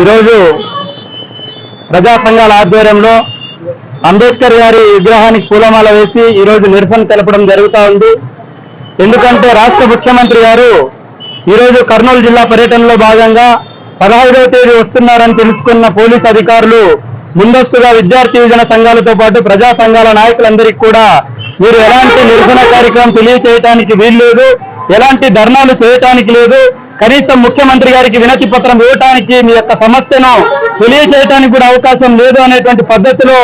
ఈరోజు ప్రజా సంఘాల ఆధ్వర్యంలో అంబేద్కర్ గారి విగ్రహానికి పూలమాల వేసి ఈరోజు నిరసన తెలపడం జరుగుతూ ఉంది. ఎందుకంటే రాష్ట్ర ముఖ్యమంత్రి గారు ఈరోజు కర్నూలు జిల్లా పర్యటనలో భాగంగా పదహైదవ తేదీ వస్తున్నారని తెలుసుకున్న పోలీస్ అధికారులు ముందస్తుగా విద్యార్థి యువజన సంఘాలతో పాటు ప్రజా సంఘాల నాయకులందరికీ కూడా మీరు ఎలాంటి నిరసన కార్యక్రమం తెలియచేయటానికి వీల్లేదు ఎలాంటి ధర్నాలు చేయటానికి లేదు కనీసం ముఖ్యమంత్రి గారికి వినతి పత్రం ఇవ్వటానికి మీ యొక్క సమస్యను తెలియచేయటానికి కూడా అవకాశం లేదు అనేటువంటి పద్ధతిలో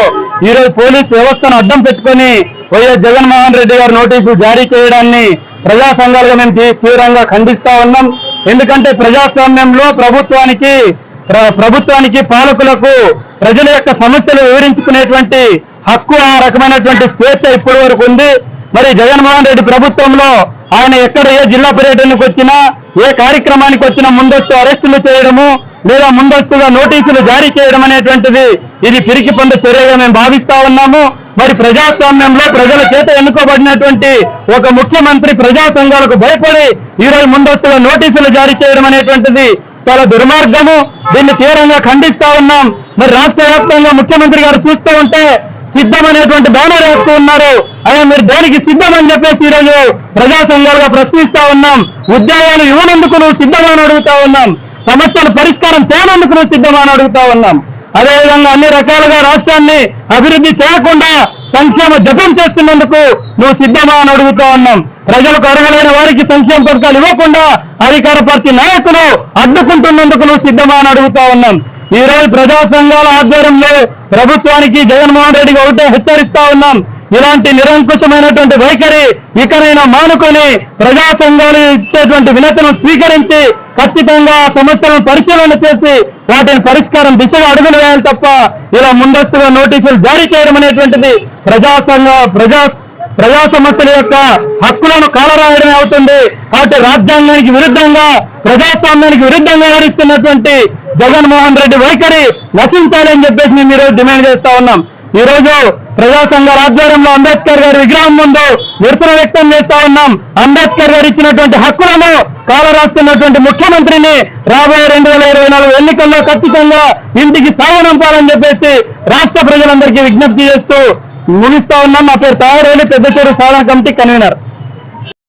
ఈరోజు పోలీస్ వ్యవస్థను అడ్డం పెట్టుకొని వైఎస్ జగన్మోహన్ రెడ్డి గారు నోటీసులు జారీ చేయడాన్ని ప్రజా సంఘాలుగా మేము తీవ్రంగా ఖండిస్తా ఉన్నాం. ఎందుకంటే ప్రజాస్వామ్యంలో ప్రభుత్వానికి ప్రభుత్వానికి పాలకులకు ప్రజల యొక్క సమస్యలు వివరించుకునేటువంటి హక్కు ఆ రకమైనటువంటి స్వేచ్ఛ ఇప్పటి వరకు ఉంది. మరి జగన్మోహన్ రెడ్డి ప్రభుత్వంలో ఆయన ఎక్కడ ఏ జిల్లా పర్యటనకు వచ్చినా ఏ కార్యక్రమానికి వచ్చినా ముందస్తు అరెస్టులు చేయడము లేదా ముందస్తుగా నోటీసులు జారీ చేయడం అనేటువంటిది ఇది పిరికి పొంద చర్యగా మేము భావిస్తా ఉన్నాము. మరి ప్రజాస్వామ్యంలో ప్రజల చేత ఎన్నుకోబడినటువంటి ఒక ముఖ్యమంత్రి ప్రజా సంఘాలకు భయపడి ఈరోజు ముందస్తుగా నోటీసులు జారీ చేయడం అనేటువంటిది చాలా దుర్మార్గము. దీన్ని తీవ్రంగా ఖండిస్తా ఉన్నాం. మరి రాష్ట్ర వ్యాప్తంగా ముఖ్యమంత్రి గారు చూస్తూ ఉంటే సిద్ధం అనేటువంటి బ్యానర్ వేస్తూ ఉన్నారు. అయ్యా మీరు దేనికి సిద్ధం అని చెప్పేసి ఈరోజు ప్రజా సంఘాలుగా ప్రశ్నిస్తా ఉన్నాం. ఉద్యోగాలు ఇవ్వనందుకు నువ్వు సిద్ధమని అడుగుతా ఉన్నాం. సమస్యలు పరిష్కారం చేయనందుకు నువ్వు సిద్ధమని అడుగుతా ఉన్నాం. అదేవిధంగా అన్ని రకాలుగా రాష్ట్రాన్ని అభివృద్ధి చేయకుండా సంక్షేమ జపం చేస్తున్నందుకు నువ్వు సిద్ధమా అని అడుగుతా ఉన్నాం. ప్రజలకు అర్హులైన వారికి సంక్షేమ పథకాలు ఇవ్వకుండా అధికార పార్టీ నాయకులు అడ్డుకుంటున్నందుకు నువ్వు సిద్ధమా అని అడుగుతా ఉన్నాం. ఈ ప్రజా సంఘాల ఆధ్వర్యంలో ప్రభుత్వానికి జగన్మోహన్ రెడ్డికి ఒకటే హెచ్చరిస్తా ఉన్నాం. ఇలాంటి నిరంకుశమైనటువంటి వైఖరి ఇకనైనా మానుకొని ప్రజా సంఘాలు ఇచ్చేటువంటి వినతులను స్వీకరించి ఖచ్చితంగా సమస్యలను పరిశీలన చేసి వాటిని పరిష్కారం దిశగా అడుగులు వేయాలి తప్ప ఇలా ముందస్తుగా నోటీసులు జారీ చేయడం అనేటువంటిది ప్రజా సంఘ ప్రజా ప్రజా సమస్యల యొక్క హక్కులను కాలరాయడమే అవుతుంది. కాబట్టి రాజ్యాంగానికి విరుద్ధంగా ప్రజాస్వామ్యానికి విరుద్ధంగా నడుస్తున్నటువంటి జగన్మోహన్ రెడ్డి వైఖరి నశించాలి అని చెప్పేసి మేము ఈరోజు డిమాండ్ చేస్తా ఉన్నాం. ఈ ప్రజా సంఘాల ఆధ్వర్యంలో అంబేద్కర్ గారి విగ్రహం ముందు నిరసన వ్యక్తం చేస్తా ఉన్నాం. అంబేద్కర్ గారు ఇచ్చినటువంటి హక్కులను కాలరాస్తున్నటువంటి ముఖ్యమంత్రిని రాబోయే రెండు వేల ఇరవై నాలుగు ఎన్నికల్లో ఖచ్చితంగా ఇంటికి సాగనంపాలని చెప్పేసి రాష్ట్ర ప్రజలందరికీ విజ్ఞప్తి చేస్తూ ముగిస్తా ఉన్నాం. నా పేరు తాయారేలు పెద్దచూరు సాధన కమిటీ కన్వీనర్.